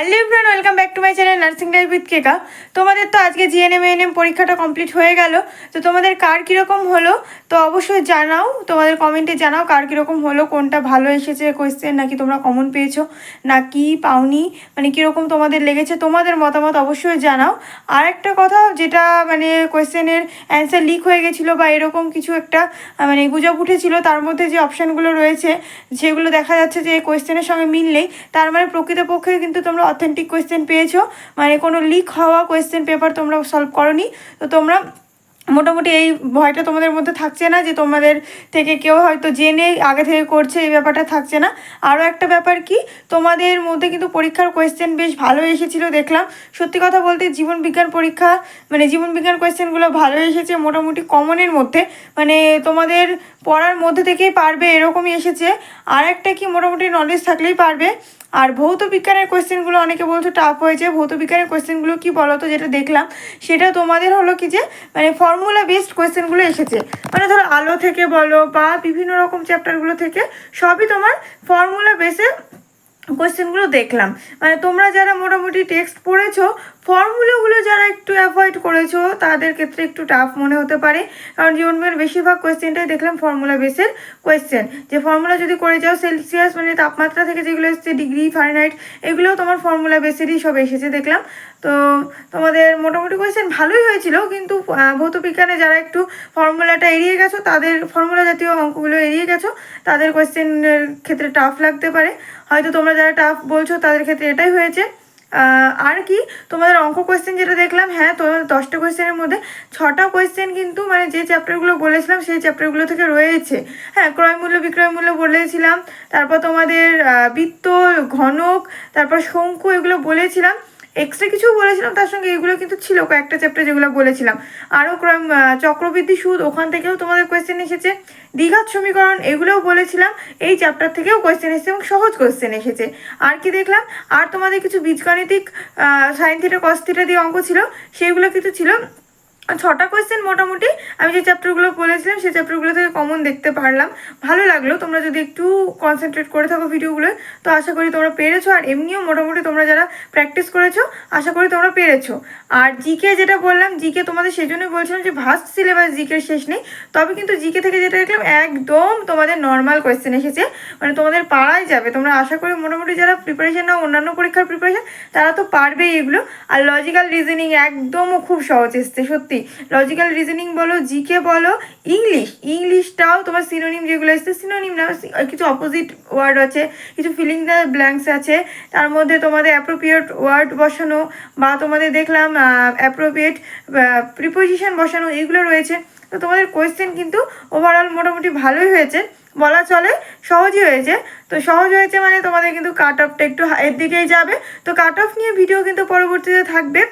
Hello friend welcome back to my channel nursing life with Keka. তোমাদের তো আজকে GNM, ANM পরীক্ষাটা complete হয়ে গেল। তো তোমাদের কার কীরকম হলো, তো অবশ্যই জানাও। তোমাদের কমেন্টে জানাও কার কীরকম হলো, কোনটা ভালো এসেছে কোয়েশ্চেন নাকি তোমরা কমন পেয়েছ নাকি পাওনি মানে কীরকম তোমাদের লেগেছে, তোমাদের মতামত অবশ্যই জানাও। আর একটা কথা, যেটা মানে কোয়েশ্চেনের অ্যান্সার লিক হয়ে গেছিল বা এরকম কিছু একটা মানে গুজব উঠেছিল, তার মধ্যে যে অপশানগুলো রয়েছে, সেগুলো দেখা যাচ্ছে যে কোয়েশ্চেনের সঙ্গে মিল নেই। তার মানে প্রকৃতপক্ষে কিন্তু তোমরা অথেন্টিক কোয়েশ্চেন পেয়েছ। মানে কোনো লিক হওয়া কোয়েশ্চেন পেপার তোমরা সলভ করনি। তো তোমরা মোটামুটি এই ভয়টা তোমাদের মধ্যে থাকছে না যে তোমাদের থেকে কেউ হয়তো জেনে আগে থেকে করছে এই ব্যাপারটা থাকছে না? আরও একটা ব্যাপার কি? তোমাদের মধ্যে কিন্তু পরীক্ষার কোয়েশ্চেন বেশ ভালো এসেছিল দেখলাম। সত্যি কথা বলতে জীবন বিজ্ঞান পরীক্ষা মানে জীবন বিজ্ঞান কোয়েশ্চেনগুলো ভালো এসেছে মোটামুটি কমনের মধ্যে। মানে তোমাদের পড়ার মধ্যে থেকেই পারবে এরকমই এসেছে। আর একটা কি মোটামুটি নলেজ থাকলেই পারবে। আর ভৌত বিজ্ঞানের কোয়েশ্চেনগুলো অনেকে বলছো টাফ হয়েছে। ভৌত বিজ্ঞানের কোয়েশ্চেনগুলো কি বলো তো যেটা দেখলাম? সেটা তোমাদের হলো কি যে মানে ফর্মুলা বেসড কোয়েশ্চেনগুলো এসেছে। মানে ধরো আলো থেকে বলো বা বিভিন্ন রকম চ্যাপ্টারগুলো থেকে সবই তোমার ফর্মুলা বেসে কোয়েশ্চেনগুলো দেখলাম। মানে তোমরা যারা মোটামুটি টেক্সট পড়েছো ফর্মুলাগুলো যারা একটু অ্যাভয়েড করেছ, তাদের ক্ষেত্রে একটু টাফ মনে হতে পারে। কারণ জীবনবিজ্ঞান বেশিরভাগ কোয়েশ্চেনটাই দেখলাম ফর্মুলা বেসের কোয়েশ্চেন যে ফর্মুলা যদি করে যাও সেলসিয়াস মানে তাপমাত্রা থেকে যেগুলো এসছে ডিগ্রি ফারেনহাইট এগুলোও তোমার ফর্মুলা বেসেরই সব এসেছে দেখলাম। তো তোমাদের মোটামুটি কোয়েশ্চেন ভালোই হয়েছিল, কিন্তু ভৌত বিজ্ঞানে যারা একটু ফর্মুলাটা এড়িয়ে গেছো, তাদের ফর্মুলা জাতীয় অঙ্কগুলো এড়িয়ে গেছো, তাদের কোয়েশ্চেনের ক্ষেত্রে টাফ লাগতে পারে। হয়তো তোমরা যারা টাফ বলছো, তাদের ক্ষেত্রে এটাই হয়েছে। আর কি, তোমাদের অঙ্ক কোয়েশ্চেন যেটা দেখলাম হ্যাঁ তো দশটা কোয়েশ্চেনের মধ্যে ছটা কোয়েশ্চেন কিন্তু মানে যে চ্যাপ্টারগুলো বলেছিলাম, সেই চ্যাপ্টারগুলো থেকে রয়েছে। হ্যাঁ ক্রয় মূল্য, বিক্রয় মূল্য বলেছিলাম, তারপর তোমাদের বৃত্ত, ঘনক, তারপর শঙ্কু, এগুলো বলেছিলাম। এক্সট্রা কিছু বলেছিলাম, তার সঙ্গে এগুলো কিন্তু ছিল, কয়েকটা চ্যাপ্টার যেগুলো বলেছিলাম। আরও ক্রম চক্রবৃদ্ধি সুদ, ওখান থেকেও তোমাদের কোয়েশ্চেন এসেছে। দীঘার সমীকরণ, এগুলোও বলেছিলাম, এই চ্যাপ্টার থেকেও কোয়েশ্চেন এসেছে এবং সহজ কোয়েশ্চেন এসেছে। আর কি দেখলাম? আর তোমাদের কিছু বীজগাণিতিক সাইন থিটা দিয়ে অঙ্ক ছিল, সেগুলো কিন্তু ছিল। ছটা কোয়েশ্চেন মোটামুটি আমি যে চ্যাপ্টারগুলো বলেছিলাম, সেই চ্যাপ্টারগুলো থেকে কমন দেখতে পারলাম। ভালো লাগল, তোমরা যদি একটু কনসেন্ট্রেট করে থাকো ভিডিওগুলো তো আশা করি তোমরা পেরেছ। আর এমনিও মোটামুটি তোমরা যারা প্র্যাকটিস করেছ, আশা করি তোমরা পেরেছ। আর জিকে যেটা বললাম জিকে তোমাদের সেই জন্যই বলছিলাম যে ভাস্ট সিলেবাস জিকে শেষ নেই। তবে কিন্তু জিকে থেকে যেটা দেখলাম, একদম তোমাদের নর্মাল কোয়েশ্চেন এসেছে। মানে তোমাদের পাড়াই যাবে। তোমরা আশা করি মোটামুটি যারা প্রিপারেশন নাও, অন্যান্য পরীক্ষার প্রিপারেশন তারা তো পারবেই এগুলো। আর লজিক্যাল রিজনিং একদমও খুব সহজ এসছে, সত্যি। লজিক্যাল রিজনিং বলো জিকে বলো ইংলিশ ইংলিশটাও তোমার সিনোনিম যেগুলো এসছে সিনোনিম না কিছু অপোজিট ওয়ার্ড আছে, কিছু ফিলিং দ্য ব্ল্যাঙ্কস আছে, তার মধ্যে তোমাদের অ্যাপ্রোপ্রিয়েট ওয়ার্ড বসানো, বা তোমাদের দেখলাম অ্যাপ্রোপ্রিয়েট প্রিপোজিশন বসানো, এগুলো রয়েছে। তো তোমাদের কোয়েশ্চেন কিন্তু ওভারঅল মোটামুটি ভালোই হয়েছে। বলা চলে, সহজই হয়েছে। তো সহজ হয়েছে মানে তোমাদের কিন্তু কাট অফটা একটু হাইয়ের দিকেই যাবে। তো কাট অফ নিয়ে ভিডিও কিন্তু পরবর্তীতে থাকবে।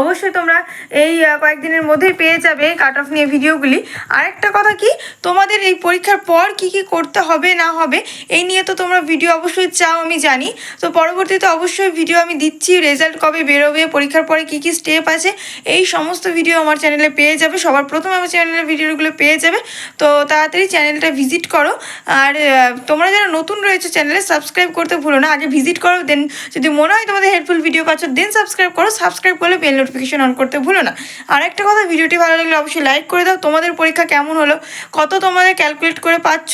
অবশ্যই তোমরা এই কয়েকদিনের মধ্যেই পেয়ে যাবে কাট অফ নিয়ে ভিডিওগুলি। আরেকটা কথা কি? তোমাদের এই পরীক্ষার পর কি কি করতে হবে, না হবে, এই নিয়ে তো তোমরা ভিডিও অবশ্যই চাও, আমি জানি। তো পরবর্তীতে অবশ্যই ভিডিও আমি দিচ্ছি রেজাল্ট কবে বেরোবে, পরীক্ষার পরে কি কি স্টেপ আছে, এই সমস্ত ভিডিও আমার চ্যানেলে পেয়ে যাবে। সবার প্রথম আমার চ্যানেলের ভিডিওগুলো পেয়ে যাবে। তো তাড়াতাড়ি চ্যানেলটা ভিজিট করো। আর তোমরা যারা নতুন রয়েছে চ্যানেলে সাবস্ক্রাইব করতে ভুলো না। আগে ভিজিট করো দেন যদি মনে হয় তোমাদের হেল্পফুল ভিডিও পাচ্ছ দেন সাবস্ক্রাইব করো। সাবস্ক্রাইব করলে বেল নোটিফিকেশন অন করতে ভুলো না। আর একটা কথা, ভিডিওটি ভালো লাগলে অবশ্যই লাইক করে দাও। তোমাদের পরীক্ষা কেমন হলো? কত তোমাদের ক্যালকুলেট করে পাচ্ছ?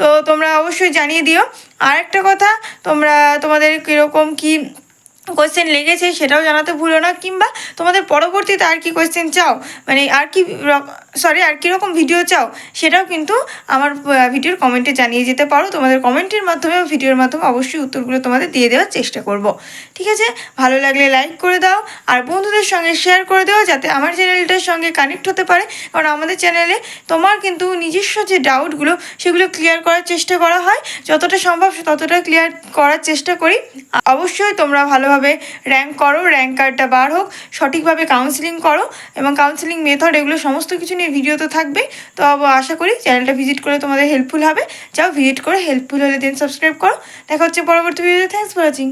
তো তোমরা অবশ্যই জানিয়ে দিও। আর একটা কথা, তোমরা, তোমাদের কীরকম কী কোয়েশ্চেন লেগেছে সেটাও জানাতে ভুলো না, কিংবা তোমাদের পরবর্তীতে আর কি কোয়েশ্চেন চাও? মানে আর কি সরি আর কীরকম ভিডিও চাও, সেটাও কিন্তু আমার ভিডিওর কমেন্টে জানিয়ে যেতে পারো। তোমাদের কমেন্টের মাধ্যমে ভিডিওর মাধ্যমে অবশ্যই উত্তরগুলো তোমাদের দিয়ে দেওয়ার চেষ্টা করব। ঠিক আছে? ভালো লাগলে লাইক করে দাও, আর বন্ধুদের সঙ্গে শেয়ার করে দেওয়া যাতে আমার চ্যানেলটার সঙ্গে কানেক্ট হতে পারে। কারণ আমাদের চ্যানেলে তোমার কিন্তু নিজস্ব যে ডাউটগুলো সেগুলো ক্লিয়ার করার চেষ্টা করা হয়। যতটা সম্ভব ততটা ক্লিয়ার করার চেষ্টা করি। অবশ্যই তোমরা ভালোভাবে র্যাঙ্ক করো র্যাঙ্ক কার্ডটা বার হোক, সঠিকভাবে কাউন্সিলিং করো, এবং কাউন্সিলিং মেথড এগুলো সমস্ত কিছু নিয়ে ভিডিও তো থাকবে তো আশা করি চ্যানেলটা ভিজিট করে তোমাদের হেল্পফুল হবে। যাও ভিজিট করে হেল্পফুল হলে দেন সাবস্ক্রাইব করো। দেখা হচ্ছে পরবর্তী ভিডিওতে থ্যাংকস ফর ওয়াচিং